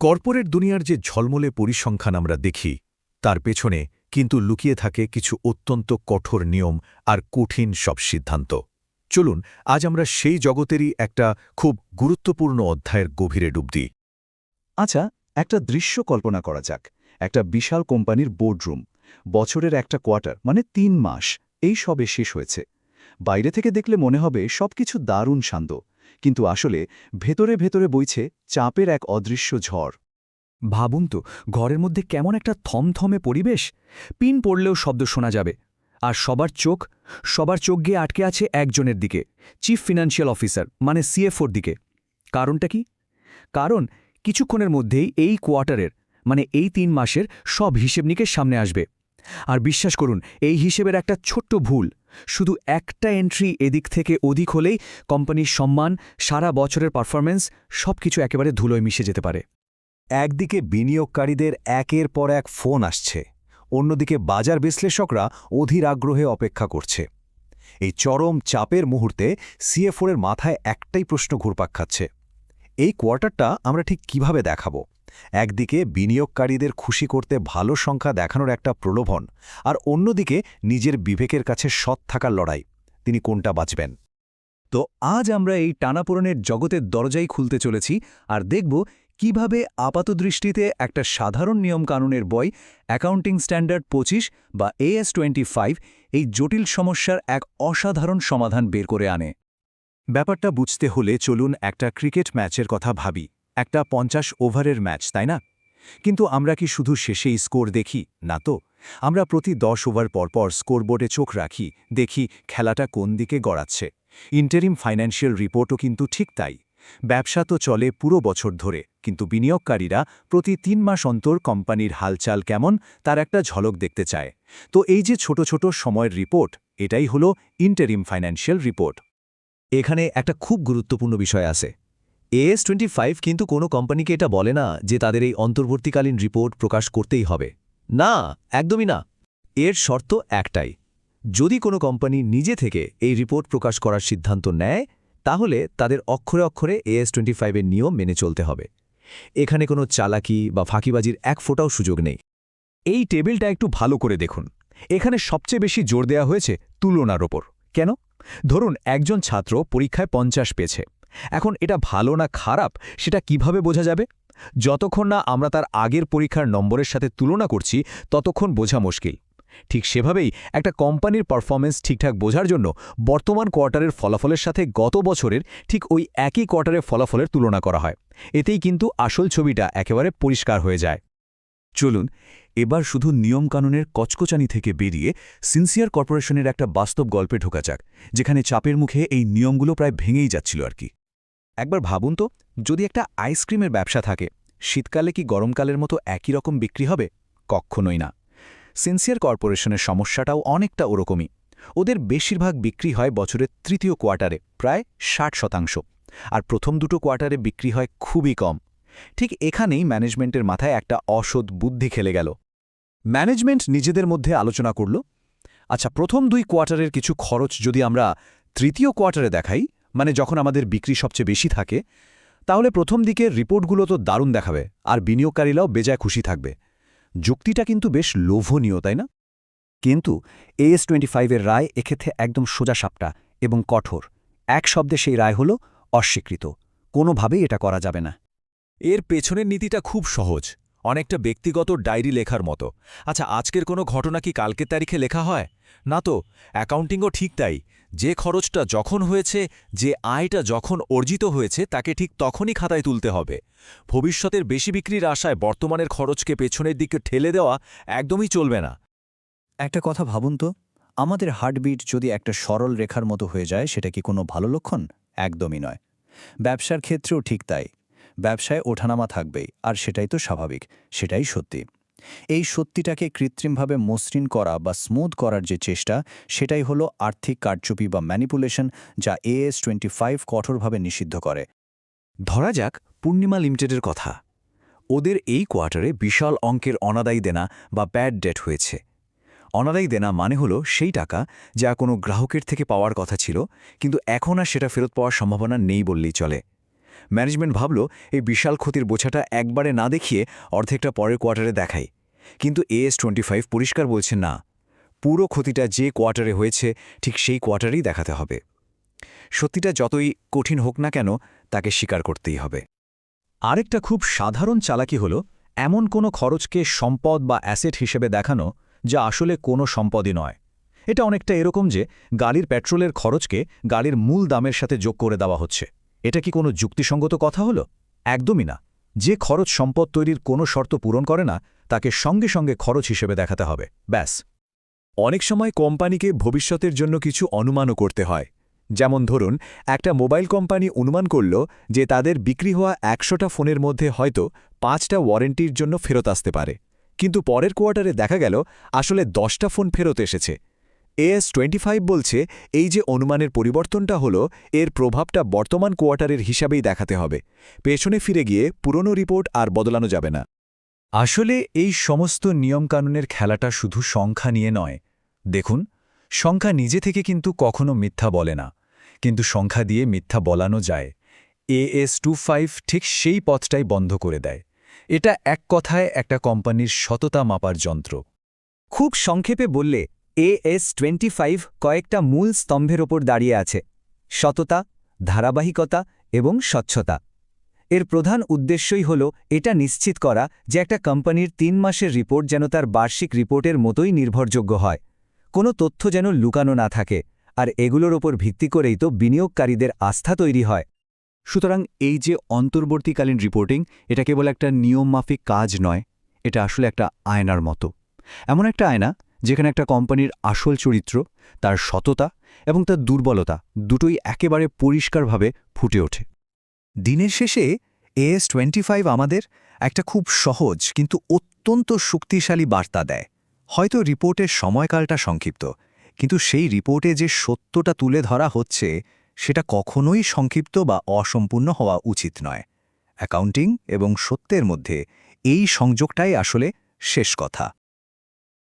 Corporate দুনিয়ার যে ঝলমলে পরিসংখ্যান আমরা দেখি, তার পেছনে কিন্তু লুকিয়ে থাকে কিছু অত্যন্ত কঠোর নিয়ম আর কঠিন সব সিদ্ধান্ত। চলুন, আজ আমরা সেই জগতেরই একটা খুব গুরুত্বপূর্ণ অধ্যায়ের গভীরে ডুব দিই। আচ্ছা একটা দৃশ্য কল্পনা করা যাক। একটা বিশাল কোম্পানির বোর্ডরুম বছরের একটা কোয়ার্টার মানে তিন মাস। এই সবে শেষ হয়েছে। বাইরে থেকে দেখলে মনে হবে সবকিছু দারুণ শান্ত। কিন্তু আসলে ভেতরে ভেতরে বইছে চাপের এক অদৃশ্য ঝড়। ভাবুন তো, ঘরের মধ্যে কেমন একটা থমথমে পরিবেশ। পিন পড়লেও শব্দ শোনা যাবে। আর সবার চোখ সবার চোখ গিয়ে আটকে আছে একজনের দিকে চিফ ফিনান্সিয়াল অফিসার মানে সিএফওর দিকে। কারণটা কি? কারণ কিছুক্ষণের মধ্যেই এই কোয়ার্টারের মানে এই তিন মাসের সব হিসেব নিকেশ সামনে আসবে। আর বিশ্বাস করুন, এই হিসেবের একটা ছোট্ট ভুল। শুধু একটা এন্ট্রি এদিক থেকে অধিক হলেই কোম্পানির সম্মান, সারা বছরের পারফরম্যান্স সবকিছু একেবারে ধুলোয় মিশে যেতে পারে। একদিকে বিনিয়োগকারীদের একের পর এক ফোন আসছে, অন্যদিকে বাজার বিশ্লেষকরা অধীর আগ্রহে অপেক্ষা করছে। এই চরম চাপের মুহূর্তে সিএফওর মাথায় একটাই প্রশ্ন ঘুরপাক খাচ্ছে, এই কোয়ার্টারটা আমরা ঠিক কীভাবে দেখাবো? একদিকে বিনিয়োগকারীদের খুশি করতে ভালো সংখ্যা দেখানোর একটা প্রলোভন, আর অন্যদিকে নিজের বিবেকের কাছে সৎ থাকার লড়াই। তিনি কোনটা বাঁচবেন? তো আজ আমরা এই টানাপোড়নের জগতের দরজাই খুলতে চলেছি, আর দেখব কীভাবে আপাতদৃষ্টিতে একটা সাধারণ নিয়মকানুনের বই, অ্যাকাউন্টিং স্ট্যান্ডার্ড পঁচিশ বা এএস টোয়েন্টি এই জটিল সমস্যার এক অসাধারণ সমাধান বের করে আনে। ব্যাপারটা বুঝতে হলে চলুন একটা ক্রিকেট ম্যাচের কথা ভাবি। একটা পঞ্চাশ ওভারের ম্যাচ, তাই না? কিন্তু আমরা কি শুধু শেষেই স্কোর দেখি? না তো। আমরা প্রতি দশ ওভার পরপর স্কোরবোর্ডে চোখ রাখি, দেখি খেলাটা কোন দিকে গড়াচ্ছে। ইন্টারিম ফাইন্যান্সিয়াল রিপোর্টও কিন্তু ঠিক তাই। ব্যবসা তো চলে পুরো বছর ধরে, কিন্তু বিনিয়োগকারীরা প্রতি তিন মাস অন্তর কোম্পানির হালচাল কেমন তার একটা ঝলক দেখতে চায়। তো এই যে ছোট ছোট সময়ের রিপোর্ট, এটাই হলো ইন্টারিম ফাইন্যান্সিয়াল রিপোর্ট। এখানে একটা খুব গুরুত্বপূর্ণ বিষয় আছে। এএস টোয়েন্টি ফাইভ কিন্তু কোনো কোম্পানিকে এটা বলে না যে তাদের এই অন্তর্বর্তীকালীন রিপোর্ট প্রকাশ করতেই হবে। না, একদমই না। এর শর্ত একটাই। যদি কোনো কোম্পানি নিজে থেকে এই রিপোর্ট প্রকাশ করার সিদ্ধান্ত নেয়, তাহলে তাদের অক্ষরে অক্ষরে এএস টোয়েন্টি ফাইভের নিয়ম মেনে চলতে হবে। এখানে কোনো চালাকি বা ফাঁকিবাজির এক ফোটাও সুযোগ নেই। এই টেবিলটা একটু ভালো করে দেখুন। এখানে সবচেয়ে বেশি জোর দেওয়া হয়েছে তুলনার ওপর। কেন? ধরুন, একজন ছাত্র পরীক্ষায় পঞ্চাশ পেয়েছে। এখন এটা ভালো না খারাপ, সেটা কীভাবে বোঝা যাবে? যতক্ষণ না আমরা তার আগের পরীক্ষার নম্বরের সাথে তুলনা করছি, ততক্ষণ বোঝা মুশকিল। ঠিক সেভাবেই একটা কোম্পানির পারফরমেন্স ঠিকঠাক বোঝার জন্য বর্তমান কোয়ার্টারের ফলাফলের সাথে গত বছরের ঠিক ওই একই কোয়ার্টারের ফলাফলের তুলনা করা হয়। এতেই কিন্তু আসল ছবিটা একেবারে পরিষ্কার হয়ে যায়। চলুন, এবার শুধু নিয়মকানুনের কচকচানি থেকে বেরিয়ে সিনসিয়ার কর্পোরেশনের একটা বাস্তব গল্পে ঢোকা যাক, যেখানে চাপের মুখে এই নিয়মগুলো প্রায় ভেঙেই যাচ্ছিল আর কি। একবার ভাবুন তো, যদি একটা আইসক্রিমের ব্যবসা থাকে, শীতকালে কি গরমকালের মতো একই রকম বিক্রি হবে? কক্ষণই না। সিনসিয়ার কর্পোরেশনের সমস্যাটাও অনেকটা ওরকমই। ওদের বেশিরভাগ বিক্রি হয় বছরের তৃতীয় কোয়ার্টারে, প্রায় ষাট শতাংশ। আর প্রথম দুটো কোয়ার্টারে বিক্রি হয় খুবই কম। ঠিক এখানেই ম্যানেজমেন্টের মাথায় একটা অসৎ বুদ্ধি খেলে গেল। ম্যানেজমেন্ট নিজেদের মধ্যে আলোচনা করল আচ্ছা প্রথম দুই কোয়ার্টারের কিছু খরচ যদি আমরা তৃতীয় কোয়ার্টারে দেখাই মানে যখন আমাদের বিক্রি সবচেয়ে বেশি থাকে, তাহলে প্রথম দিকের রিপোর্টগুলো তো দারুণ দেখাবে আর বিনিয়োগকারীরাও বেজায় খুশি থাকবে। যুক্তিটা কিন্তু বেশ লোভনীয়, তাই না? কিন্তু এএস টোয়েন্টি ফাইভের রায় এক্ষেত্রে একদম সোজা সাপটা এবং কঠোর। এক শব্দে সেই রায় হল অস্বীকৃত। কোনোভাবেই এটা করা যাবে না। এর পেছনের নীতিটা খুব সহজ। অনেকটা ব্যক্তিগত ডায়েরি লেখার মতো। আচ্ছা আজকের কোনো ঘটনা কি কালকের তারিখে লেখা হয়? না তো, অ্যাকাউন্টিংও ঠিক তাই। যে খরচটা যখন হয়েছে, যে আয়টা যখন অর্জিত হয়েছে, তাকে ঠিক তখনই খাতায় তুলতে হবে। ভবিষ্যতের বেশি বিক্রির আশায় বর্তমানের খরচকে পেছনের দিকে ঠেলে দেওয়া একদমই চলবে না। একটা কথা ভাবুন তো, আমাদের হার্টবিট যদি একটা সরল রেখার মতো হয়ে যায়, সেটা কি কোনো ভালো লক্ষণ? একদমই নয়। ব্যবসার ক্ষেত্রেও ঠিক তাই। ব্যবসায় ওঠানামা থাকবেই আর সেটাই তো স্বাভাবিক, সেটাই সত্যি। এই সত্যিটাকে কৃত্রিমভাবে মসৃণ করা বা স্মুথ করার যে চেষ্টা, সেটাই হলো আর্থিক কারচুপি বা ম্যানিপুলেশন যা এএস টোয়েন্টি ফাইভ কঠোরভাবে নিষিদ্ধ করে। ধরা যাক পূর্ণিমা লিমিটেডের কথা। ওদের এই কোয়ার্টারে বিশাল অঙ্কের অনাদায়ী দেনা বা ব্যাড ডেট হয়েছে। অনাদায়ী দেনা মানে হলো সেই টাকা যা কোনো গ্রাহকের থেকে পাওয়ার কথা ছিল, কিন্তু এখন আর সেটা ফেরত পাওয়ার সম্ভাবনা নেই বললেই চলে। ম্যানেজমেন্ট ভাবল, এই বিশাল ক্ষতির বোঝাটা একবারে না দেখিয়ে অর্ধেকটা পরের কোয়ার্টারে দেখাই। কিন্তু এএস টোয়েন্টি ফাইভ পরিষ্কার বলছে না, পুরো ক্ষতিটা যে কোয়ার্টারে হয়েছে, ঠিক সেই কোয়ার্টারেই দেখাতে হবে। সত্যিটা যতই কঠিন হোক না কেন, তাকে স্বীকার করতেই হবে। আরেকটা খুব সাধারণ চালাকি হল, এমন কোনো খরচকে সম্পদ বা অ্যাসেট হিসেবে দেখানো, যা আসলে কোনো সম্পদই নয়। এটা অনেকটা এরকম যে, গাড়ির পেট্রোলের খরচকে গাড়ির মূল দামের সাথে যোগ করে দেওয়া হচ্ছে। এটা কি কোনো যুক্তিসঙ্গত কথা হলো? একদমই না। যে খরচ সম্পদ তৈরির কোনো শর্ত পূরণ করে না, তাকে সঙ্গে সঙ্গে খরচ হিসেবে দেখাতে হবে, ব্যাস। অনেক সময় কোম্পানিকে ভবিষ্যতের জন্য কিছু অনুমানও করতে হয়। যেমন ধরুন, একটা মোবাইল কোম্পানি অনুমান করল যে তাদের বিক্রি হওয়া একশোটা ফোনের মধ্যে হয়তো পাঁচটা ওয়ারেন্টির জন্য ফেরত আসতে পারে। কিন্তু পরের কোয়ার্টারে দেখা গেল, আসলে দশটা ফোন ফেরত এসেছে। এএস টোয়েন্টি বলছে, এই যে অনুমানের পরিবর্তনটা হলো, এর প্রভাবটা বর্তমান কোয়ার্টারের হিসাবেই দেখাতে হবে। পেছনে ফিরে গিয়ে পুরনো রিপোর্ট আর বদলানো যাবে না। আসলে এই সমস্ত নিয়মকানুনের খেলাটা শুধু সংখ্যা নিয়ে নয়। দেখুন, সংখ্যা নিজে থেকে কিন্তু কখনো মিথ্যা বলে না। কিন্তু সংখ্যা দিয়ে মিথ্যা বলানো যায়। এএস টু ঠিক সেই পথটাই বন্ধ করে দেয়। এটা এক কথায় একটা কোম্পানির সততা মাপার যন্ত্র। খুব সংক্ষেপে বললে এএস টোয়েন্টি ফাইভ কয়েকটা মূল স্তম্ভের ওপর দাঁড়িয়ে আছে, সততা, ধারাবাহিকতা এবং স্বচ্ছতা। এর প্রধান উদ্দেশ্যই হল এটা নিশ্চিত করা যে একটা কোম্পানির তিন মাসের রিপোর্ট যেন তার বার্ষিক রিপোর্টের মতোই নির্ভরযোগ্য হয়। কোনো তথ্য যেন লুকানো না থাকে, আর এগুলোর ওপর ভিত্তি করেই তো বিনিয়োগকারীদের আস্থা তৈরি হয়। সুতরাং এই যে অন্তর্বর্তীকালীন রিপোর্টিং, এটা কেবল একটা নিয়মমাফিক কাজ নয়, এটা আসলে একটা আয়নার মতো। এমন একটা আয়না যেখানে একটা কোম্পানির আসল চরিত্র, তার সততা এবং তার দুর্বলতা দুটোই একেবারে পরিষ্কারভাবে ফুটে ওঠে। দিনের শেষে এএস টোয়েন্টি ফাইভ আমাদের একটা খুব সহজ কিন্তু অত্যন্ত শক্তিশালী বার্তা দেয়। হয়তো রিপোর্টের সময়কালটা সংক্ষিপ্ত, কিন্তু সেই রিপোর্টে যে সত্যটা তুলে ধরা হচ্ছে, সেটা কখনোই সংক্ষিপ্ত বা অসম্পূর্ণ হওয়া উচিত নয়। অ্যাকাউন্টিং এবং সত্যের মধ্যে এই সংযোগটাই আসলে শেষ কথা।